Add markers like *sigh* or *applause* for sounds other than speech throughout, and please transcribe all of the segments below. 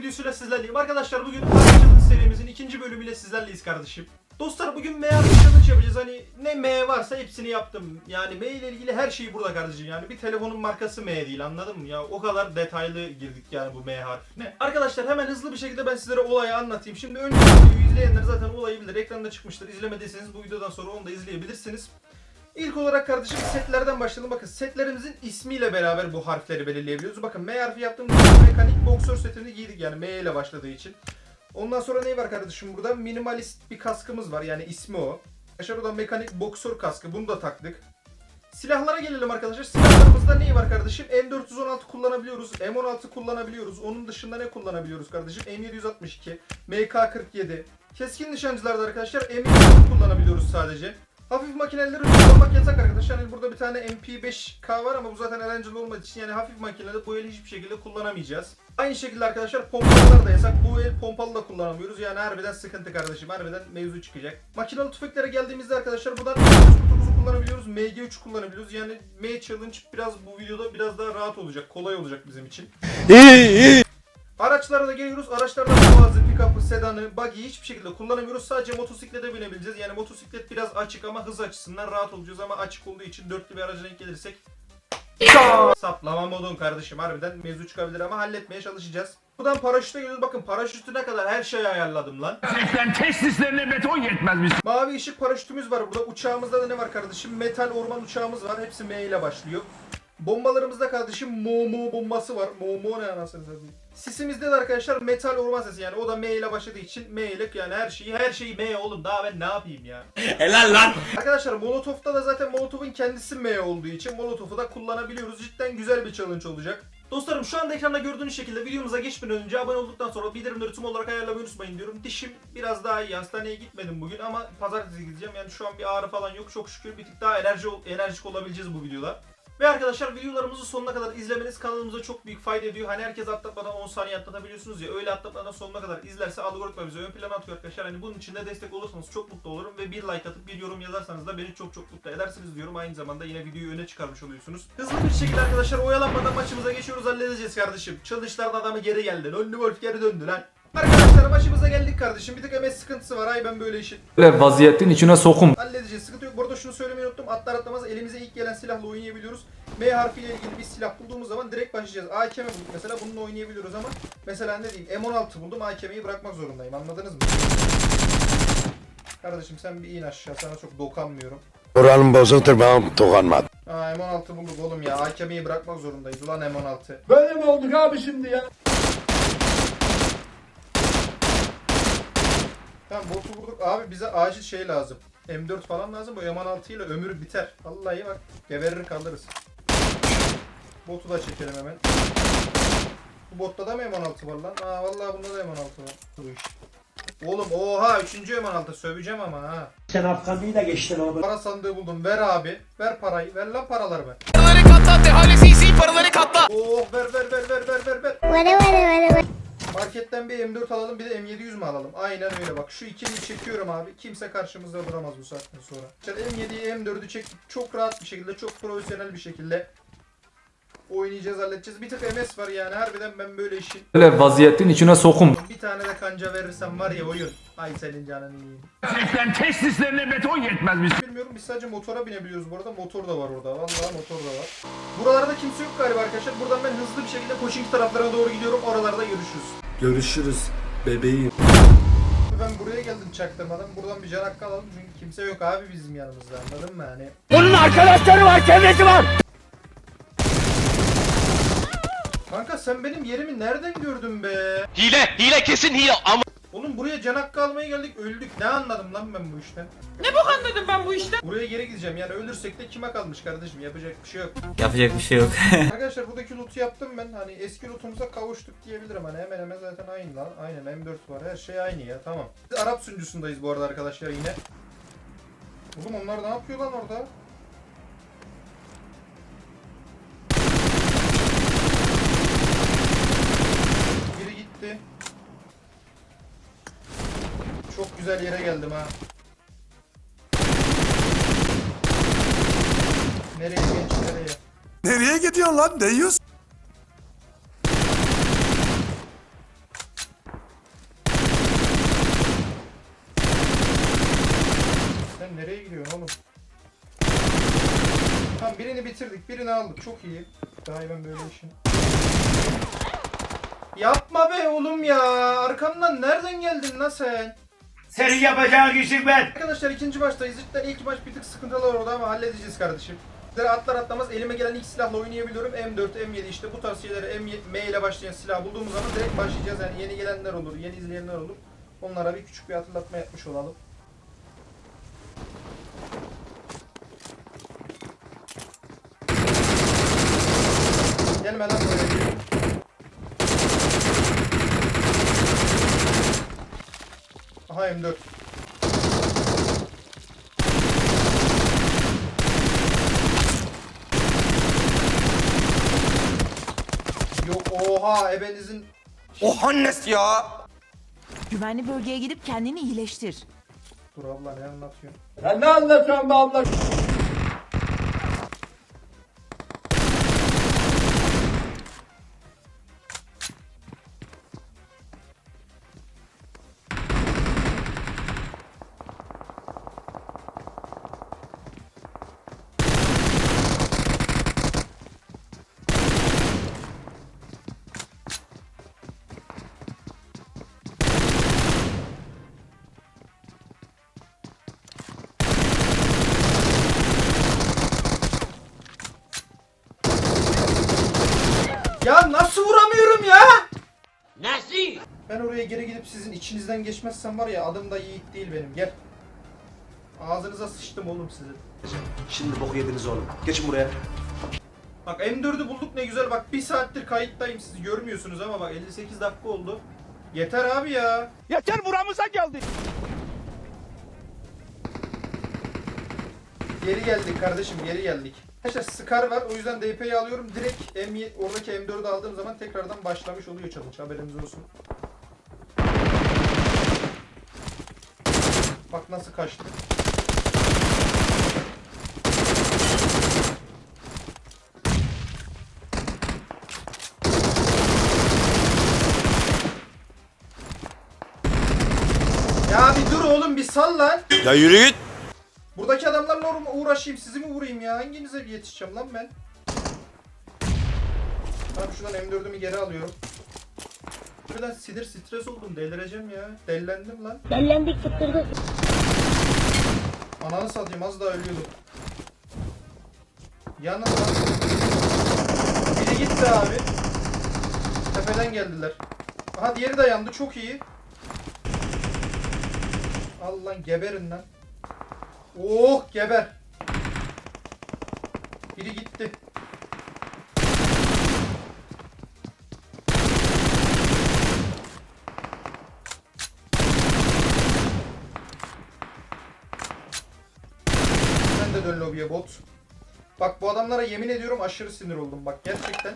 videosuyla sizlerleyim. Arkadaşlar bugün Challenge serimizin ikinci bölümüyle sizlerleyiz kardeşim. Dostlar bugün M harfi challenge yapacağız. Hani ne M varsa hepsini yaptım. Yani M ile ilgili her şey burada kardeşim. Yani bir telefonun markası M değil anladın mı ya? O kadar detaylı girdik yani bu M harfine. Arkadaşlar hemen hızlı bir şekilde ben sizlere olayı anlatayım. Şimdi önce izleyenler zaten olayı bilir. Ekranda çıkmıştır. İzlemediyseniz bu videodan sonra onu da izleyebilirsiniz. İlk olarak kardeşim setlerden başlayalım. Bakın setlerimizin ismiyle beraber bu harfleri belirleyebiliyoruz. Bakın M harfi yaptığımız mekanik boksör setini giydik yani M ile başladığı için. Ondan sonra ne var kardeşim burada? Minimalist bir kaskımız var yani ismi o. Arkadaşlar da mekanik boksör kaskı bunu da taktık. Silahlara gelelim arkadaşlar. Silahlarımızda ne var kardeşim? M416 kullanabiliyoruz. M16 kullanabiliyoruz. Onun dışında ne kullanabiliyoruz kardeşim? M762, MK47. Keskin nişancılarda arkadaşlar M7 kullanabiliyoruz sadece. Hafif makineleri kullanmak yasak arkadaşlar. Yani burada bir tane MP5K var ama bu zaten eğlenceli olmadığı için yani hafif makinede bu eli hiçbir şekilde kullanamayacağız. Aynı şekilde arkadaşlar pompalılar da yasak. Bu el pompalı da kullanamıyoruz. Yani harbiden sıkıntı kardeşim. Harbiden mevzu çıkacak. Makinalı tüfeklere geldiğimizde arkadaşlar buradan M9'u kullanabiliyoruz. MG3 kullanabiliyoruz. Yani M Challenge biraz bu videoda biraz daha rahat olacak. Kolay olacak bizim için. İyi iyi. Araçlara da geliyoruz. Araçlarda bazı pick-up'ı, sedanı, buggy'i hiçbir şekilde kullanamıyoruz. Sadece motosiklete binebileceğiz. Yani motosiklet biraz açık ama hız açısından rahat olacağız ama açık olduğu için dörtlü bir araca denk gelirsek Saplama modun kardeşim harbiden mevzu çıkabilir ama halletmeye çalışacağız. Buradan paraşüte geliyoruz. Bakın paraşütüne kadar her şeyi ayarladım lan. Gerçekten testislerine beton yetmezmiş. Mavi ışık paraşütümüz var burada. Uçağımızda da ne var kardeşim? Metal orman uçağımız var. Hepsi M ile başlıyor. Bombalarımızda kardeşim Momo bombası var. Momo ne anasını satayım. Sisimizde de arkadaşlar metal orman sesi yani o da M ile başladığı için M ile yani her şeyi her şeyi M oğlum daha ben ne yapayım ya. Helal lan. Arkadaşlar Molotov'da da zaten Molotov'un kendisi M olduğu için Molotov'u da kullanabiliyoruz. Cidden güzel bir challenge olacak. Dostlarım şu anda ekranda gördüğünüz şekilde videomuza geçmeden önce abone olduktan sonra bildirimleri tüm olarak ayarlamayı unutmayın diyorum. Dişim biraz daha iyi. Hastaneye gitmedim bugün ama pazartesi gideceğim. Yani şu an bir ağrı falan yok. Çok şükür bir tık daha enerji, enerjik olabileceğiz bu videoda. Ve arkadaşlar videolarımızı sonuna kadar izlemeniz kanalımıza çok büyük fayda ediyor. Hani herkes atlatmadan 10 saniye atlatabiliyorsunuz ya. Öyle atlatmadan sonuna kadar izlerse algoritma bize ön plana atıyor arkadaşlar. Hani bunun için de destek olursanız çok mutlu olurum. Ve bir like atıp bir yorum yazarsanız da beni çok çok mutlu edersiniz diyorum. Aynı zamanda yine videoyu öne çıkarmış oluyorsunuz. Hızlı bir şekilde arkadaşlar oyalanmadan maçımıza geçiyoruz. Halledeceğiz kardeşim. Çalışların adamı geri geldi. Önlü Wolf geri döndü lan. Arkadaşlar başımıza geldik kardeşim. Bir tık MS sıkıntısı var. Ay ben böyle işin. Böyle vaziyetin içine sokum. Halledeceğiz. Sıkıntı yok. Bu arada şunu söylemeyi unuttum. Atlar atlamaz elimize ilk gelen silahla oynayabiliyoruz. M harfiyle ilgili bir silah bulduğumuz zaman direkt başlayacağız. AKM bulduk mesela bununla oynayabiliyoruz ama mesela ne diyeyim M16 buldum AKM'yi bırakmak zorundayım. Anladınız mı? Kardeşim sen bir in aşağı. Sana çok dokanmıyorum. Moralim bozuktur ben dokunmadım. Aa M16 bulduk oğlum ya. AKM'yi bırakmak zorundayız. Ulan M16. Böyle mi olduk abi şimdi ya? Tamam botu vurduk. Abi bize acil şey lazım. M4 falan lazım. Bu M16 ile ömür biter. Vallahi bak geberir kalırız. Botu da çekelim hemen. Bu botta da mı M16 var lan? Aa vallahi bunda da M16 var. Bu iş. Oğlum oha 3. M16 söveceğim ama ha. Sen Afganlı'yı da geçtin oğlum. Para sandığı buldum. Ver abi. Ver parayı. Ver lan paralarımı. Paraları katla, dehali CC paraları katla. Oh ver ver ver ver ver ver ver. Vere vere vere vere. Marketten bir M4 alalım bir de M700 mi alalım? Aynen öyle bak. Şu ikiliyi çekiyorum abi. Kimse karşımızda duramaz bu saatten sonra. İşte M7'yi M4'ü çektik. Çok rahat bir şekilde, çok profesyonel bir şekilde oynayacağız, halledeceğiz. Bir tık MS var yani. Harbiden ben böyle işin. Böyle vaziyetin içine sokum. Bir tane de kanca verirsem var ya oyun. Ay senin canın iyi. Gerçekten testislerine beton yetmezmiş. Bilmiyorum biz sadece motora binebiliyoruz bu arada. Motor da var orada. Vallahi motor da var. Buralarda kimse yok galiba arkadaşlar. Buradan ben hızlı bir şekilde Koçing taraflarına doğru gidiyorum. Oralarda görüşürüz. Görüşürüz bebeğim. Ben buraya geldim çaktırmadan. Buradan bir can hakkı alalım çünkü kimse yok abi bizim yanımızda anladın mı yani? Bunun arkadaşları var, çevresi var. Kanka sen benim yerimi nereden gördün be? Hile, hile kesin hile. Ama Oğlum buraya can hakkı almaya geldik öldük. Ne anladım lan ben bu işten? Ne bok anladım ben bu işten? Buraya geri gideceğim yani ölürsek de kime kalmış kardeşim yapacak bir şey yok. Yapacak bir şey yok. *laughs* Arkadaşlar buradaki loot'u yaptım ben hani eski loot'umuza kavuştuk diyebilirim hani hemen hemen zaten aynı lan. Aynen M4 var her şey aynı ya tamam. Biz Arap sunucusundayız bu arada arkadaşlar yine. Oğlum onlar ne yapıyor lan orada? Çok güzel yere geldim ha. Nereye genç nereye? Nereye gidiyorsun lan? Değiyorsun. Sen nereye gidiyorsun oğlum? Tamam birini bitirdik, birini aldık. Çok iyi. Daha iyi ben böyle işin. Yapma be oğlum ya. Arkamdan nereden geldin lan sen? Senin yapacağın işin ben. Arkadaşlar ikinci maçtayız. Cidden ilk maç bir tık sıkıntılı oldu ama halledeceğiz kardeşim. Sizlere atlar atlamaz elime gelen ilk silahla oynayabiliyorum. M4, M7 işte bu tarz şeyleri M, M ile başlayan silah bulduğumuz zaman direkt başlayacağız. Yani yeni gelenler olur, yeni izleyenler olur. Onlara bir küçük bir hatırlatma yapmış olalım. Gelme lan böyle. Aha M4. Yok oha ebenizin Güvenli bölgeye gidip kendini iyileştir. Dur abla ne anlatıyorsun? Ya ne anlatıyorsun be abla? Geri gidip sizin içinizden geçmezsem var ya adım da Yiğit değil benim gel. Ağzınıza sıçtım oğlum sizin. Şimdi boku yediniz oğlum. Geçin buraya. Bak M4'ü bulduk ne güzel bak bir saattir kayıttayım siz görmüyorsunuz ama bak 58 dakika oldu. Yeter abi ya. Yeter buramıza geldi. Geri geldik kardeşim geri geldik. Arkadaşlar Scar var o yüzden DP'yi alıyorum. Direkt M oradaki M4'ü aldığım zaman tekrardan başlamış oluyor challenge haberiniz olsun. Bak nasıl kaçtı. Ya bir dur oğlum bir sal lan. Ya yürü git. Buradaki adamlarla uğra- uğraşayım sizi mi vurayım ya? Hanginize yetişeceğim lan ben? Tamam şuradan M4'ümü geri alıyorum. Birden sinir stres oldum delireceğim ya. Dellendim lan. Dellendik fıttırdık. Ananı satayım az daha ölüyordum. Yanına lan. Biri gitti abi. Tepeden geldiler. Aha diğeri de yandı çok iyi. Al lan geberin lan. Oh geber. Biri gitti. Sen de dön lobiye bot. Bak bu adamlara yemin ediyorum aşırı sinir oldum. Bak gerçekten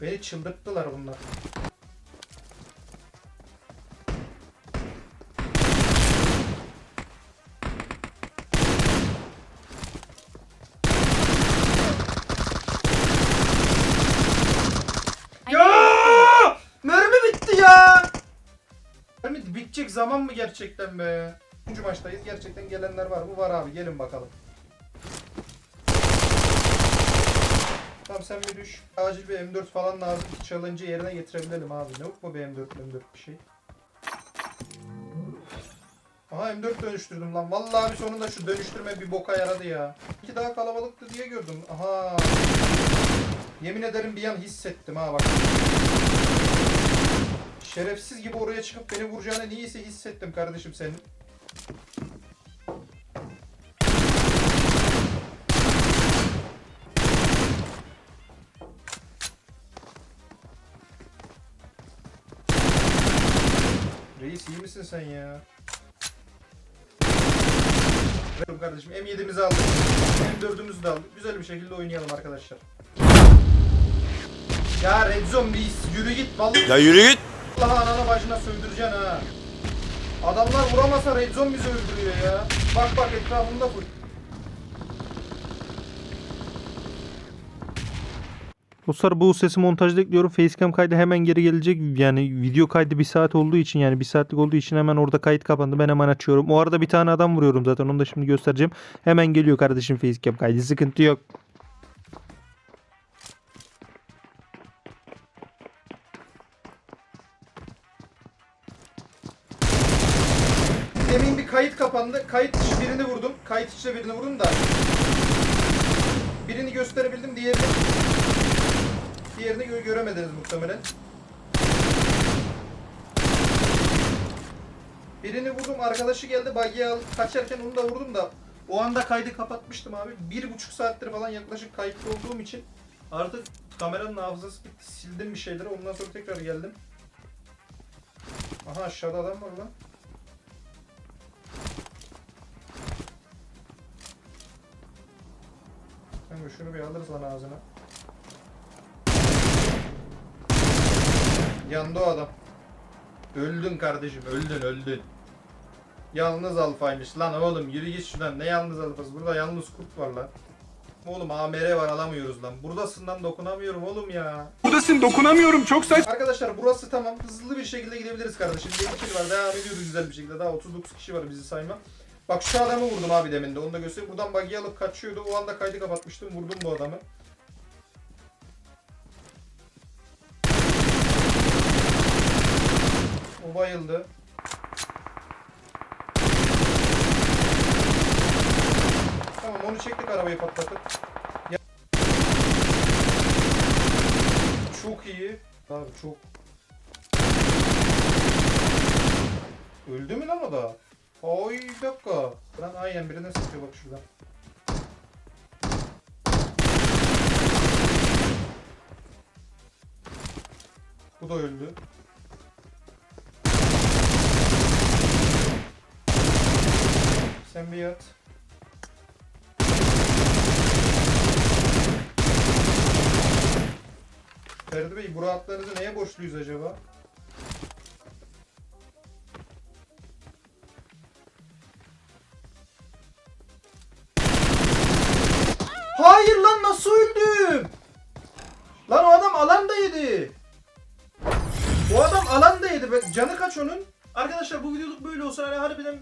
beni çıldırttılar bunlar. Ya! Mermi bitti ya! Mermi bitecek zaman mı gerçekten be? Üçüncü maçtayız. Gerçekten gelenler var mı? Var abi. Gelin bakalım. Tamam sen bir düş. Acil bir M4 falan lazım ki challenge'ı yerine getirebilelim abi. Ne yok mu bir M4 M4 bir şey? Aha M4 dönüştürdüm lan. Vallahi bir sonunda şu dönüştürme bir boka yaradı ya. İki daha kalabalıktı diye gördüm. Aha. Yemin ederim bir an hissettim ha bak. Şerefsiz gibi oraya çıkıp beni vuracağını niyeyse hissettim kardeşim senin. Reis iyi misin sen ya? Bakın kardeşim M7'mizi aldık. M4'ümüzü de aldık. Güzel bir şekilde oynayalım arkadaşlar. Ya Red bir yürü git vallahi Ya yürü git. anana başına sövdüreceksin ha. Adamlar vuramasa Red Zone bizi öldürüyor ya. Bak bak etrafımda full. Dostlar bu sesi montajda ekliyorum. Facecam kaydı hemen geri gelecek. Yani video kaydı bir saat olduğu için yani bir saatlik olduğu için hemen orada kayıt kapandı. Ben hemen açıyorum. O arada bir tane adam vuruyorum zaten. Onu da şimdi göstereceğim. Hemen geliyor kardeşim Facecam kaydı. Sıkıntı yok. Demin bir kayıt kapandı. Kayıt dışı birini vurdum. Kayıt içi birini vurdum da. Birini gösterebildim diğerini diğerini gö- göremediniz muhtemelen. Birini vurdum, arkadaşı geldi, bagiye alıp kaçarken onu da vurdum da o anda kaydı kapatmıştım abi. Bir buçuk saattir falan yaklaşık kayıtlı olduğum için artık kameranın hafızası bitti. Sildim bir şeyleri, ondan sonra tekrar geldim. Aha aşağıda adam var lan. Kanka şunu bir alırız lan ağzına. Yandı o adam. Öldün kardeşim öldün öldün. Yalnız alfaymış lan oğlum yürü git şuradan ne yalnız alfası burada yalnız kurt var lan. Oğlum AMR var alamıyoruz lan. Buradasın lan dokunamıyorum oğlum ya. Buradasın dokunamıyorum çok saç. Arkadaşlar burası tamam. Hızlı bir şekilde gidebiliriz kardeşim. 7 kill var. Devam ediyoruz güzel bir şekilde. Daha 39 kişi var bizi sayma. Bak şu adamı vurdum abi demin de. Onu da göstereyim. Buradan buggy alıp kaçıyordu. O anda kaydı kapatmıştım. Vurdum bu adamı. O bayıldı. Tamam onu çektik arabayı patlatıp. Ya- Çok iyi. Abi çok. Öldü mü lan o da? Ay bir dakika. Lan aynen birine sıkıyor bak şuradan. Bu da öldü. Sen bir yat. Ferdi Bey bu rahatlarınızı neye borçluyuz acaba? Hayır lan nasıl öldüm? Lan o adam alandaydı. O adam alandaydı. Ben- Canı kaç onun?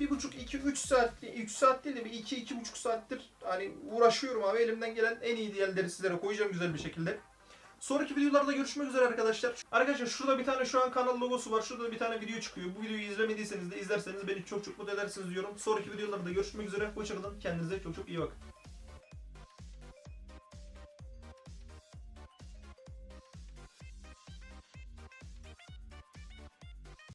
Bir buçuk, iki, üç saat, üç saat değil de bir iki, iki buçuk saattir hani uğraşıyorum abi. Elimden gelen en iyi diğerleri sizlere koyacağım güzel bir şekilde. Sonraki videolarda görüşmek üzere arkadaşlar. Arkadaşlar şurada bir tane şu an kanal logosu var. Şurada bir tane video çıkıyor. Bu videoyu izlemediyseniz de izlerseniz beni çok çok mutlu edersiniz diyorum. Sonraki videolarda görüşmek üzere. Hoşçakalın. Kendinize çok çok iyi bakın.